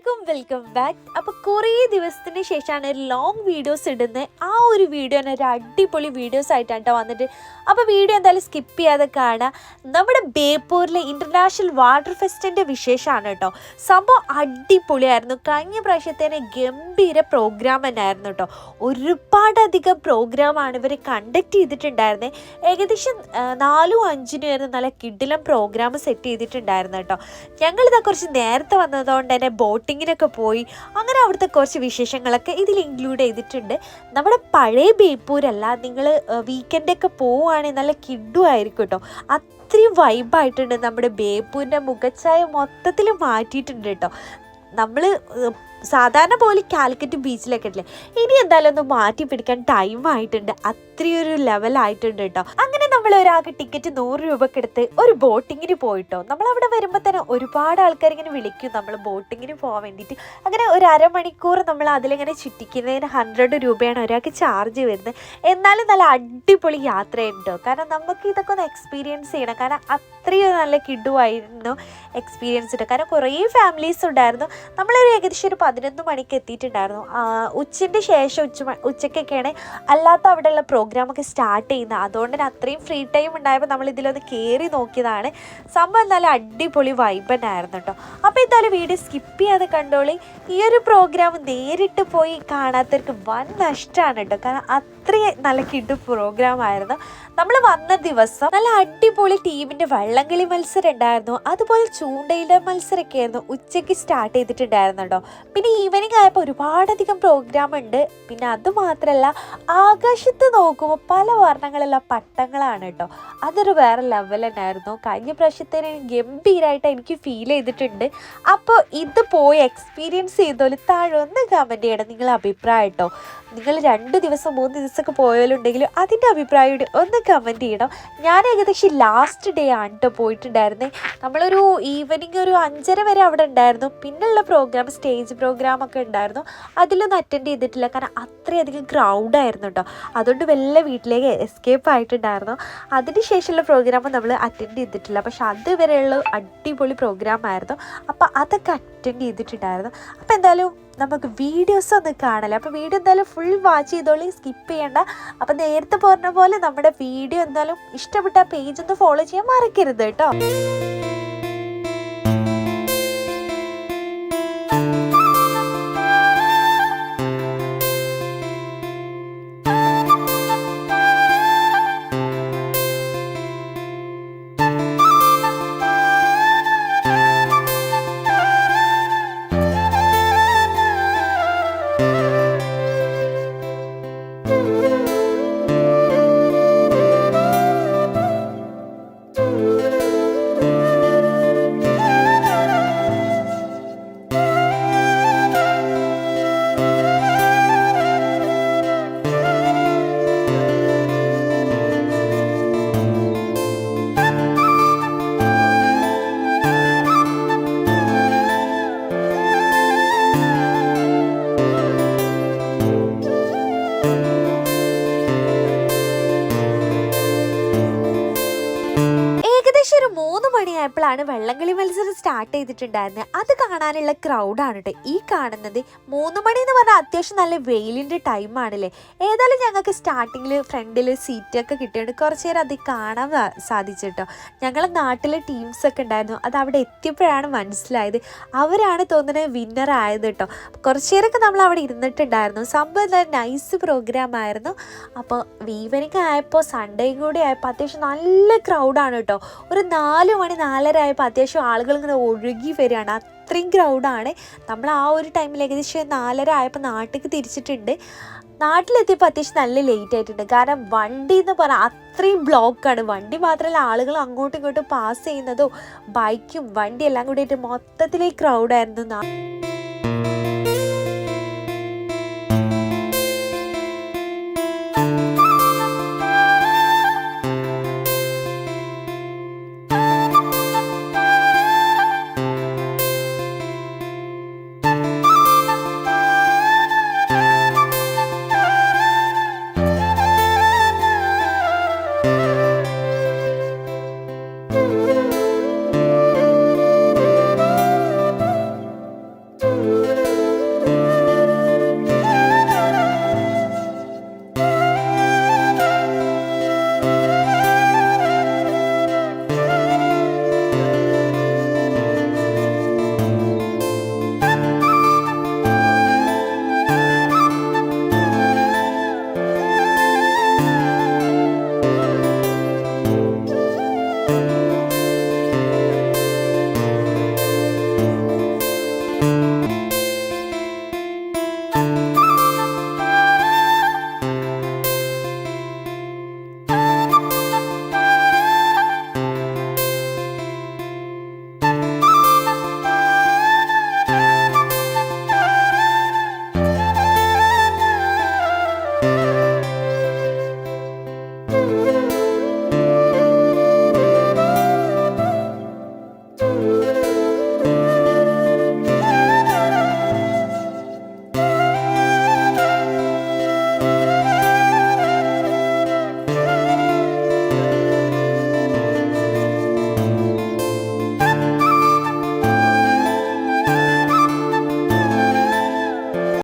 അലൈക്കും welcome back അപ്പോൾ കുറേ ദിവസത്തിന് ശേഷമാണ് ലോങ് വീഡിയോസ് ഇടുന്നത് ആ ഒരു വീഡിയോ തന്നെ ഒരു അടിപൊളി വീഡിയോസ് ആയിട്ടാണ് കേട്ടോ വന്നിട്ട്. അപ്പോൾ വീഡിയോ എന്തായാലും സ്കിപ്പ് ചെയ്യാതെ കാണാം. നമ്മുടെ ബേപ്പൂരിലെ ഇന്റർനാഷണൽ വാട്ടർ ഫെസ്റ്റിന്റെ വിശേഷമാണ് കേട്ടോ സംഭവം അടിപൊളിയായിരുന്നു. കഴിഞ്ഞ പ്രാവശ്യത്തേനെ ഗംഭീര പ്രോഗ്രാം തന്നെയായിരുന്നു കേട്ടോ ഒരുപാടധികം പ്രോഗ്രാമാണ് ഇവർ കണ്ടക്ട് ചെയ്തിട്ടുണ്ടായിരുന്നത് ഏകദേശം നാലും അഞ്ചിനും ആയിരുന്നു നല്ല കിഡിലം പ്രോഗ്രാം സെറ്റ് ചെയ്തിട്ടുണ്ടായിരുന്നു കേട്ടോ ഞങ്ങളിതാ കുറച്ച് നേരത്തെ വന്നതുകൊണ്ട് തന്നെ ബോട്ടിങ്ങിനൊക്കെ പോയി. അങ്ങനെ അവിടുത്തെ കുറച്ച് വിശേഷങ്ങളൊക്കെ ഇതിൽ ഇൻക്ലൂഡ് ചെയ്തിട്ടുണ്ട്. നമ്മുടെ പഴയ ബേപ്പൂരല്ല നിങ്ങൾ വീക്കെൻഡൊക്കെ പോവുകയാണെങ്കിൽ നല്ല കിഡും ആയിരിക്കും കേട്ടോ. അത്രയും വൈബായിട്ടുണ്ട് നമ്മുടെ ബേപ്പൂരിന്റെ മുഖച്ഛായ മൊത്തത്തിൽ മാറ്റിയിട്ടുണ്ട് കേട്ടോ. നമ്മൾ സാധാരണ പോലെ കാലിക്കറ്റ് ബീച്ചിലൊക്കെ ഇല്ലേ? ഇനി എന്തായാലും ഒന്ന് മാറ്റി പിടിക്കാൻ ടൈം ആയിട്ടുണ്ട്. അത്രയൊരു ലെവലായിട്ടുണ്ട് കേട്ടോ അങ്ങനെ നമ്മൾ ഒരാൾക്ക് ടിക്കറ്റ് നൂറ് രൂപക്ക് എടുത്ത് ഒരു ബോട്ടിങ്ങിന് പോയിട്ടോ. നമ്മൾ അവിടെ വരുമ്പോൾ തന്നെ ഒരുപാട് ആൾക്കാർ ഇങ്ങനെ വിളിക്കും നമ്മൾ ബോട്ടിങ്ങിന് പോകാൻ വേണ്ടിയിട്ട്. അങ്ങനെ ഒരു അരമണിക്കൂർ നമ്മൾ അതിലിങ്ങനെ ചുറ്റിക്കുന്നതിന് ഹൺഡ്രഡ് രൂപയാണ് ഒരാൾക്ക് ചാർജ് വരുന്നത്. എന്നാലും നല്ല അടിപൊളി യാത്രയുണ്ടോ കാരണം നമുക്ക് ഇതൊക്കെ ഒന്ന് എക്സ്പീരിയൻസ് ചെയ്യണം. കാരണം അത്രയും നല്ല കിഡുമായിരുന്നു എക്സ്പീരിയൻസ് ഉണ്ട് കാരണം കുറേ ഫാമിലീസ് ഉണ്ടായിരുന്നു. നമ്മളൊരു ഏകദേശം ഒരു പതിനൊന്ന് മണിക്ക് എത്തിയിട്ടുണ്ടായിരുന്നു. ഉച്ചന്റെ ശേഷം ഉച്ച ഉച്ചക്കൊക്കെയാണ് അല്ലാത്ത അവിടെയുള്ള പ്രോഗ്രാമൊക്കെ സ്റ്റാർട്ട് ചെയ്യുന്നത്. അതുകൊണ്ട് തന്നെ അത്രയും ഫ്രീ ടൈം ഉണ്ടായപ്പോൾ നമ്മൾ ഇതിലൊന്ന് കയറി നോക്കിയതാണ്. സംഭവം നല്ല അടിപൊളി വൈബ് കേട്ടോ. അപ്പോൾ എന്തായാലും വീഡിയോ സ്കിപ്പ് ചെയ്യാതെ കണ്ടോളി. ഈ ഒരു പ്രോഗ്രാം നേരിട്ട് പോയി കാണാത്തവർക്ക് വൻ നഷ്ടമാണ് കേട്ടോ. കാരണം അത്രയും നല്ല കിട്ടു പ്രോഗ്രാം ആയിരുന്നു. നമ്മൾ വന്ന ദിവസം നല്ല അടിപൊളി ടീമിന്റെ വള്ളംകളി മത്സരം ഉണ്ടായിരുന്നു. അതുപോലെ ചൂണ്ടയിലെ മത്സരമൊക്കെ ആയിരുന്നു ഉച്ചയ്ക്ക് സ്റ്റാർട്ട് ചെയ്തിട്ടുണ്ടായിരുന്നു കേട്ടോ. പിന്നെ ഈവനിങ് ആയപ്പോൾ ഒരുപാടധികം പ്രോഗ്രാം ഉണ്ട്. പിന്നെ അത് മാത്രമല്ല ആകാശത്ത് നോക്കുമ്പോൾ പല വർണങ്ങളുള്ള പട്ടങ്ങളാണ് കേട്ടോ അതൊരു വേറെ ലെവൽ തന്നെയായിരുന്നു. കഴിഞ്ഞ പ്രാവശ്യത്തേന് ഗംഭീരമായിട്ട് എനിക്ക് ഫീൽ ചെയ്തിട്ടുണ്ട്. അപ്പോൾ ഇത് പോയി എക്സ്പീരിയൻസ് ചെയ്തോൽ താഴെ ഒന്ന് കമന്റ് ചെയ്യണം. നിങ്ങളെ അഭിപ്രായം കേട്ടോ നിങ്ങൾ രണ്ട് ദിവസം മൂന്ന് ദിവസമൊക്കെ പോയാലുണ്ടെങ്കിലും അതിന്റെ അഭിപ്രായം കൂടി ഒന്ന് കമന്റ് ചെയ്യണം. ഞാൻ ഏകദേശം ലാസ്റ്റ് ഡേ ആണ് കേട്ടോ പോയിട്ടുണ്ടായിരുന്നത് നമ്മളൊരു ഈവനിങ് ഒരു അഞ്ചര വരെ അവിടെ ഉണ്ടായിരുന്നു. പിന്നെയുള്ള പ്രോഗ്രാം സ്റ്റേജ് പ്രോഗ്രാം ഒക്കെ ഉണ്ടായിരുന്നു. അതിലൊന്നും അറ്റൻഡ് ചെയ്തിട്ടില്ല. കാരണം അത്രയധികം ക്രൗഡായിരുന്നു കേട്ടോ അതുകൊണ്ട് വല്ല വീട്ടിലേക്ക് എസ്കേപ്പ് ആയിട്ടുണ്ടായിരുന്നു. അതിന് ശേഷമുള്ള പ്രോഗ്രാം നമ്മൾ അറ്റൻഡ് ചെയ്തിട്ടില്ല. പക്ഷെ അതുവരെയുള്ള അടിപൊളി പ്രോഗ്രാം ആയിരുന്നു. അപ്പോൾ അതൊക്കെ അറ്റൻഡ് ചെയ്തിട്ടുണ്ടായിരുന്നു. അപ്പോൾ എന്തായാലും നമുക്ക് വീഡിയോസ് ഒന്ന് കാണല്ലേ അപ്പോൾ വീഡിയോ എന്തായാലും ഫുൾ വാച്ച് ചെയ്തോളി. സ്കിപ്പ് ചെയ്യണ്ട. അപ്പോൾ നേരത്തെ പറഞ്ഞ പോലെ നമ്മുടെ വീഡിയോ എന്തായാലും ഇഷ്ടപ്പെട്ട പേജ് ഒന്ന് ഫോളോ ചെയ്യാൻ മറക്കരുത് കേട്ടോ സ്റ്റാർട്ട് ചെയ്തിട്ടുണ്ടായിരുന്നത് അത് കാണാനുള്ള ക്രൗഡാണ് കേട്ടോ ഈ കാണുന്നത് മൂന്ന് മണി എന്ന് പറഞ്ഞാൽ അത്യാവശ്യം നല്ല വെയിലിന്റെ ടൈമാണല്ലേ ഏതായാലും ഞങ്ങൾക്ക് സ്റ്റാർട്ടിങ്ങിൽ ഫ്രണ്ടിൽ സീറ്റൊക്കെ കിട്ടിയുണ്ട് കുറച്ച് നേരം അത് കാണാൻ സാധിച്ചു കേട്ടോ ഞങ്ങളെ നാട്ടിലെ ടീംസൊക്കെ ഉണ്ടായിരുന്നു. അത് അവിടെ എത്തിയപ്പോഴാണ് മനസ്സിലായത്. അവരാണ് തോന്നുന്നത് വിന്നർ ആയത് കേട്ടോ കുറച്ച് നേരമൊക്കെ നമ്മൾ അവിടെ ഇരുന്നിട്ടുണ്ടായിരുന്നു. സംഭവം എന്താ? നൈസ് പ്രോഗ്രാം ആയിരുന്നു. അപ്പോൾ ഈവനിങ് ആയപ്പോൾ സൺഡേയും കൂടി ആയപ്പോൾ അത്യാവശ്യം നല്ല ക്രൗഡാണ് കേട്ടോ ഒരു നാല് മണി നാലര ആയപ്പോൾ അത്യാവശ്യം ആളുകൾ ഇങ്ങനെ ഒഴുകി വരികയാണ്. അത്രയും ക്രൗഡാണ് നമ്മൾ ആ ഒരു ടൈമിൽ ഏകദേശം നാലര ആയപ്പോൾ നാട്ടിലേക്ക് തിരിച്ചിട്ടുണ്ട്. നാട്ടിലെത്തിയപ്പോൾ അത്യാവശ്യം നല്ല ലേറ്റ് ആയിട്ടുണ്ട്. കാരണം വണ്ടി എന്ന് പറഞ്ഞാൽ അത്രയും ബ്ലോക്കാണ് വണ്ടി മാത്രമല്ല ആളുകൾ അങ്ങോട്ടും ഇങ്ങോട്ടും പാസ് ചെയ്യുന്നതോ ബൈക്കും വണ്ടി എല്ലാം കൂടിയിട്ട് മൊത്തത്തിലേക്ക് ക്രൗഡായിരുന്നു